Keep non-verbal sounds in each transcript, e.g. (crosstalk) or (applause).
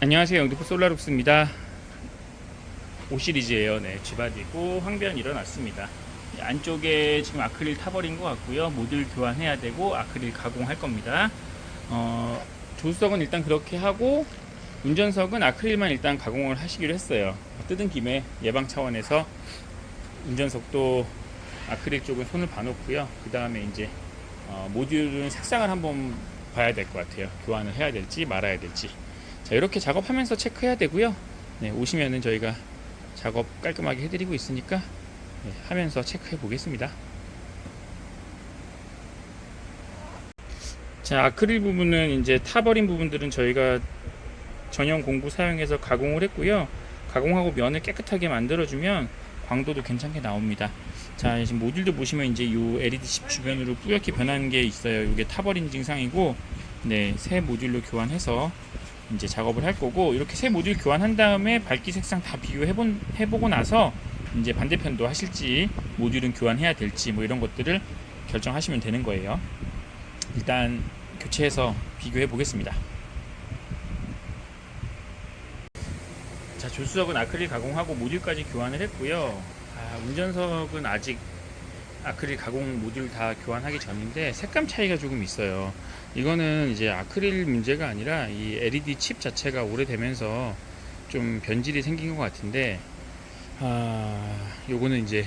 안녕하세요. 영등포 솔라룩스입니다. 5 시리즈예요. 네, 쥐바디고 황변 일어났습니다. 이 안쪽에 지금 아크릴 타버린 것 같고요. 모듈 교환해야 되고 아크릴 가공할 겁니다. 어, 조수석은 일단 그렇게 하고 운전석은 아크릴만 일단 가공을 하시기로 했어요. 뜯은 김에 예방 차원에서 운전석도 아크릴 쪽은 손을 봐놓고요. 그 다음에 이제 어, 모듈은 색상을 한번 봐야 될 것 같아요. 교환을 해야 될지 말아야 될지. 자 이렇게 작업하면서 체크해야 되고요. 네, 오시면은 저희가 작업 깔끔하게 해드리고 있으니까 네, 하면서 체크해 보겠습니다. 자 아크릴 부분은 이제 타버린 부분들은 저희가 전용 공구 사용해서 가공을 했고요. 가공하고 면을 깨끗하게 만들어주면 광도도 괜찮게 나옵니다. 자 지금 모듈도 보시면 이제 이 LED 칩 주변으로 뿌옇게 변한 게 있어요. 이게 타버린 증상이고 네, 새 모듈로 교환해서 이제 작업을 할 거고 이렇게 새 모듈 교환한 다음에 밝기 색상 다 비교해 본 해보고 나서 이제 반대편도 하실지 모듈은 교환해야 될지 뭐 이런 것들을 결정하시면 되는 거예요. 일단 교체해서 비교해 보겠습니다. 자 조수석은 아크릴 가공하고 모듈까지 교환을 했고요. 아, 운전석은 아직 아크릴 가공 모듈 다 교환하기 전인데 색감 차이가 조금 있어요. 이거는 이제 아크릴 문제가 아니라 이 LED 칩 자체가 오래되면서 좀 변질이 생긴 것 같은데 아 요거는 이제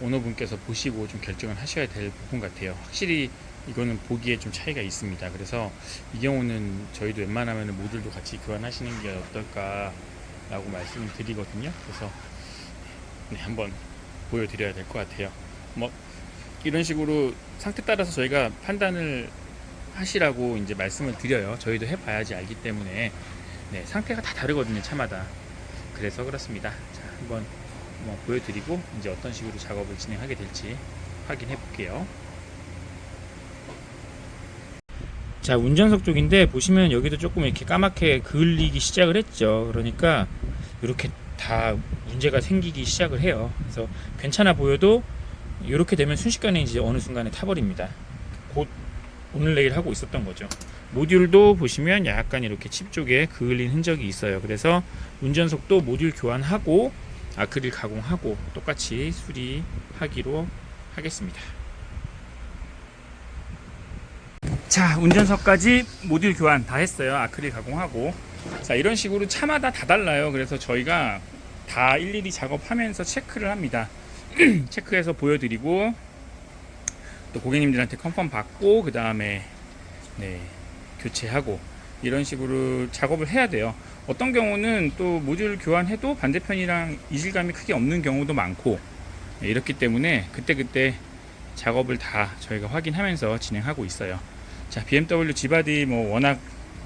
오너분께서 보시고 좀 결정을 하셔야 될 부분 같아요. 확실히 이거는 보기에 좀 차이가 있습니다. 그래서 이 경우는 저희도 웬만하면 모듈도 같이 교환하시는 게 어떨까라고 말씀을 드리거든요. 그래서 네, 한번 보여드려야 될 것 같아요. 뭐 이런 식으로 상태 따라서 저희가 판단을 하시라고 이제 말씀을 드려요. 저희도 해봐야지 알기 때문에 네, 상태가 다 다르거든요 차마다. 그래서 그렇습니다. 자 한번 뭐 보여드리고 이제 어떤 식으로 작업을 진행하게 될지 확인해 볼게요. 자 운전석 쪽인데 보시면 여기도 조금 이렇게 까맣게 그을리기 시작을 했죠. 그러니까 이렇게 다 문제가 생기기 시작을 해요. 그래서 괜찮아 보여도 이렇게 되면 순식간에 이제 어느 순간에 타버립니다. 곧 오늘 내일 하고 있었던 거죠. 모듈도 보시면 약간 이렇게 칩 쪽에 그을린 흔적이 있어요. 그래서 운전석도 모듈 교환하고 아크릴 가공하고 똑같이 수리하기로 하겠습니다. 자, 운전석까지 모듈 교환 다 했어요. 아크릴 가공하고. 자, 이런 식으로 차마다 다 달라요. 그래서 저희가 다 일일이 작업하면서 체크를 합니다. (clears throat) 체크해서 보여드리고 또 고객님들한테 컨펌 받고 그 다음에 네, 교체하고 이런 식으로 작업을 해야 돼요. 어떤 경우는 또 모듈 교환해도 반대편이랑 이질감이 크게 없는 경우도 많고 네, 이렇기 때문에 그때그때 작업을 다 저희가 확인하면서 진행하고 있어요. 자, BMW G바디 뭐 워낙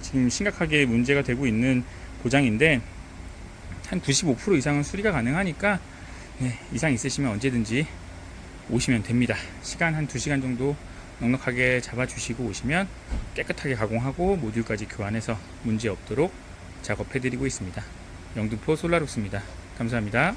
지금 심각하게 문제가 되고 있는 고장인데 한 95% 이상은 수리가 가능하니까 네, 이상 있으시면 언제든지 오시면 됩니다. 시간 한 2시간 정도 넉넉하게 잡아주시고 오시면 깨끗하게 가공하고 모듈까지 교환해서 문제 없도록 작업해드리고 있습니다. 영등포 솔라룩스입니다. 감사합니다.